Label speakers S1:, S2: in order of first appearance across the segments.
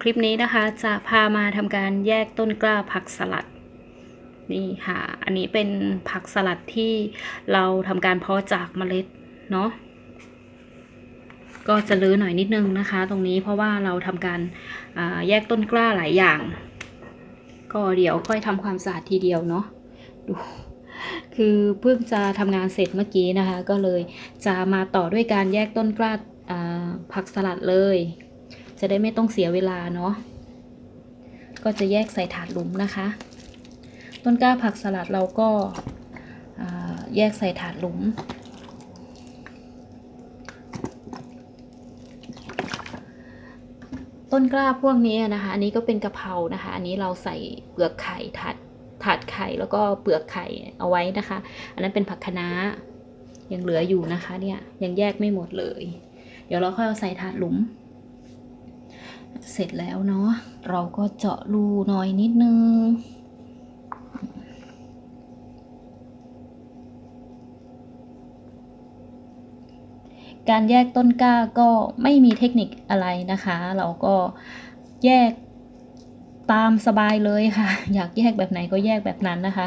S1: คลิปนี้นะคะจะพามาทำการแยกต้นกล้าผักสลัดนี่ค่ะ อันนี้เป็นผักสลัดที่เราทำการเพาะจากเมล็ดเนาะก็จะลื้อหน่อยนิดนึงนะคะ ตรงนี้เพราะว่าเราทำการาแยกต้นกล้าหลายอย่าง ก็เดี๋ยวค่อยทำความสะอาดทีเดียวเนาะดูคือเพิ่งจะทำงานเสร็จเมื่อกี้นะคะ ก็เลยจะมาต่อด้วยการแยกต้นกล้าาผักสลัดเลย จะได้ไม่ต้องเสียเวลาเนาะก็จะแยกใส่ถาดหลุมนะคะ ต้นกล้าผักสลัดเราก็แยกใส่ถาดหลุม ต้นกล้าพวกนี้นะคะ อันนี้ก็เป็นกะเพรานะคะ อันนี้เราใส่เปลือกไข่ถาดถาดไข่แล้วก็เปลือกไข่เอาไว้นะคะ อันนั้นเป็นผักคะน้ายังเหลืออยู่นะคะเนี่ยยังแยกไม่หมดเลย เดี๋ยวเราค่อยเอาใส่ถาดหลุม เสร็จแล้วเนาะเราก็เจาะรูหน่อยนิดนึง การแยกต้นกล้าก็ไม่มีเทคนิคอะไรนะคะ เราก็แยกตามสบายเลยค่ะ อยากแยกแบบไหนก็แยกแบบนั้นนะคะ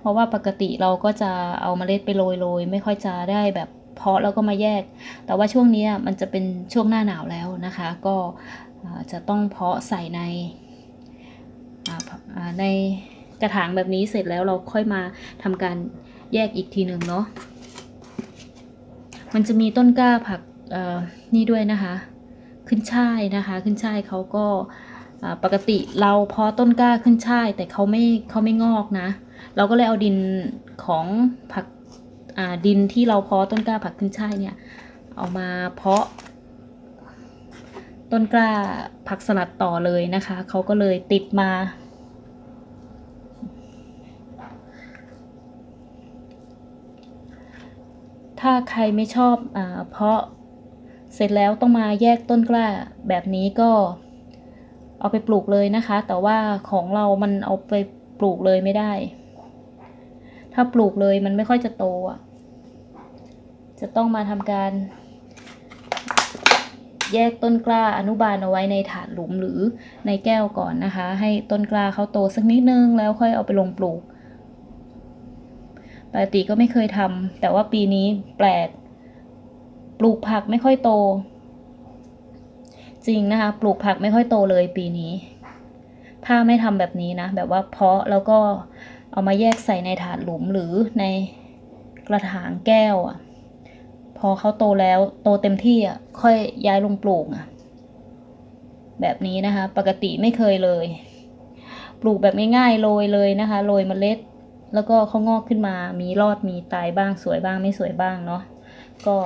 S1: เพราะว่าปกติเราก็จะเอาเมล็ดไปโรยๆ ไม่ค่อยจะได้แบบ เพาะแล้วก็มาแยก แต่ว่าช่วงนี้มันจะเป็นช่วงหน้าหนาวแล้วนะคะ ก็จะต้องเพาะใส่ในในกระถางแบบนี้เสร็จแล้วเราค่อยมาทำการแยกอีกทีหนึ่งเนาะ มันจะมีต้นกล้าผักนี่ด้วยนะคะ ขึ้นช่ายนะคะ ขึ้นช่ายเขาก็ปกติเราเพาะต้นกล้าขึ้นช่ายแต่เขาไม่เขาไม่งอกนะ เราก็เลยเอาดินของผัก ดินที่เราเพาะต้นกล้าผักขึ้นช่ายเนี่ย เอามาเพาะ ต้นกล้าผักสลัดต่อเลยนะคะเขาก็เลยติดมาถ้าใครไม่ชอบอเพาะเสร็จแล้วต้องมาแยกต้นกล้าแบบนี้ก็เอาไปปลูกเลยนะคะ แต่ว่าของเรามันเอาไปปลูกเลยไม่ได้ ถ้าปลูกเลยมันไม่ค่อยจะโตอะ จะต้องมาทำการ แยกต้นกล้าอนุบาลเอาไว้ในถาดหลุมหรือในแก้วก่อนนะคะ ให้ต้นกล้าเขาโตสักนิดนึงแล้วค่อยเอาไปลงปลูก ปกติก็ไม่เคยทำแต่ว่าปีนี้แปลก ปลูกผักไม่ค่อยโต จริงนะคะ ปลูกผักไม่ค่อยโตเลยปีนี้ ถ้าไม่ทำแบบนี้นะ แบบว่าเพาะแล้วก็เอามาแยก ใส่ในถาดหลุมหรือในกระถางแก้ว อะ พอเขาโตแล้วโตเต็มที่อะ ค่อยย้ายลงปลูกอะ แบบนี้นะคะ ปกติไม่เคยเลย ปลูกแบบง่ายๆโรยเลยนะคะโรยเมล็ด แล้วก็เขางอกขึ้นมามีรอดมีตายบ้างสวยบ้างไม่สวยบ้างเนาะก็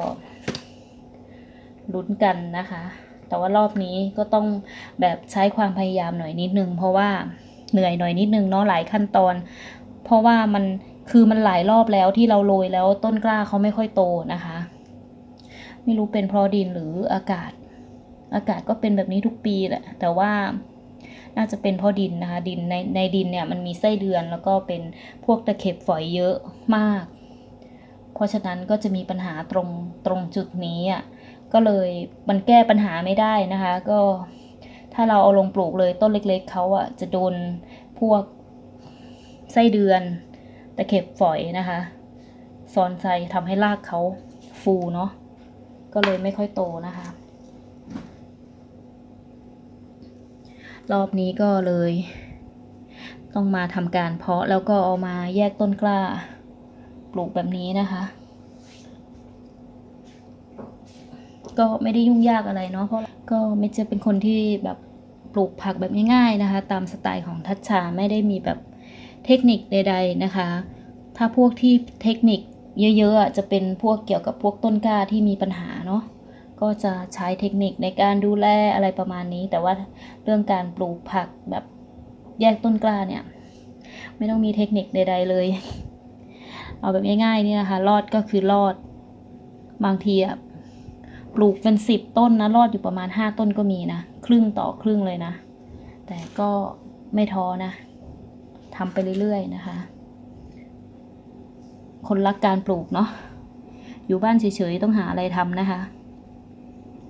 S1: ลุ้นกันนะคะ แต่ว่ารอบนี้ก็ต้องแบบใช้ความพยายามหน่อยนิดนึง เพราะว่าเหนื่อยหน่อยนิดนึงเนาะหลายขั้นตอน เพราะว่ามันคือมันหลายรอบแล้วที่เราโรยแล้วต้นกล้าเขาไม่ค่อยโตนะคะ ไม่รู้เป็นเพราะดินหรืออากาศ อากาศก็เป็นแบบนี้ทุกปีแหละแต่ว่าน่าจะเป็นเพราะดินนะคะดินในในดินเนี่ยมันมีไส้เดือนแล้วก็เป็นพวกตะเข็บฝอยเยอะมาก เพราะฉะนั้นก็จะมีปัญหาตรงตรงจุดนี้อะก็เลยมันแก้ปัญหาไม่ได้นะคะ ก็ถ้าเราเอาลงปลูกเลยต้นเล็ก ๆเขาอะจะโดนพวก ไส้เดือน ตะเข็บฝอยนะคะซอนไซทำให้รากเขาฟูเนาะก็เลยไม่ค่อยโตนะคะ รอบนี้ก็เลย ต้องมาทำการเพาะแล้วก็เอามาแยกต้นกล้า ปลูกแบบนี้นะคะ ก็ไม่ได้ยุ่งยากอะไรเนาะเพราะก็ไม่จะเป็นคนที่แบบปลูกผักแบบง่ายๆนะคะ ตามสไตล์ของทัชชาไม่ได้มีแบบ เทคนิคใด ๆนะคะ ถ้าพวกที่เทคนิคเยอะๆจะเป็นพวกเกี่ยวกับพวกต้นกล้าที่มีปัญหาเนาะก็จะใช้เทคนิคในการดูแลอะไรประมาณนี้ แต่ว่าเรื่องการปลูกผักแบบแยกต้นกล้าเนี่ย ไม่ต้องมีเทคนิคใด ๆ เลย เอาแบบง่ายๆนี่นะคะรอดก็คือรอด บางทีอะปลูกเป็นสิบต้นนะรอดอยู่ประมาณห้าต้นก็มีนะ ครึ่งต่อครึ่งเลยนะ แต่ก็ไม่ท้อนะ ทำไปเรื่อยๆนะคะ คนรักการปลูกเนาะอยู่บ้านเฉยๆต้องหาอะไรทำนะคะ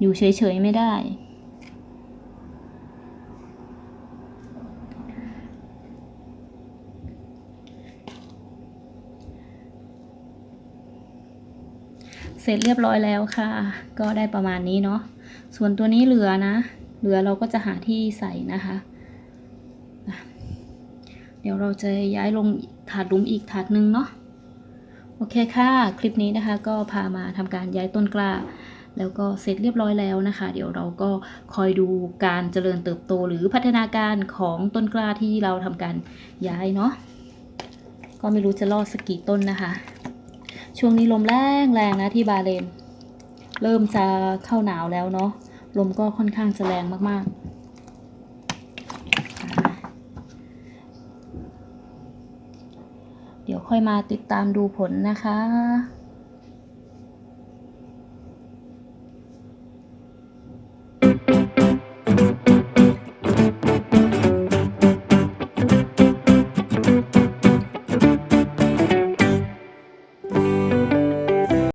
S1: อยู่เฉยๆไม่ได้ เสร็จเรียบร้อยแล้วค่ะ ก็ได้ประมาณนี้เนาะส่วนตัวนี้เหลือนะ เหลือเราก็จะหาที่ใส่นะคะ ดี๋ยวเราจะย้ายลงถาดหลุมอีกถาดหนึ่งเนาะโอเคค่ะ คลิปนี้นะคะก็พามาทำการย้ายต้นกล้า แล้วก็เสร็จเรียบร้อยแล้วนะคะ เดี๋ยวเราก็คอยดูการเจริญเติบโตหรือพัฒนาการของต้นกล้าที่เราทำการย้ายเนาะก็ไม่รู้จะรอดสักกี่ต้นนะคะ ช่วงนี้ลมแรงแรงนะที่บาเลน เริ่มจะเข้าหนาวแล้วเนาะลมก็ค่อนข้างจะแรงมากๆ เดี๋ยว ค่อยมาติดตามดูผลนะคะ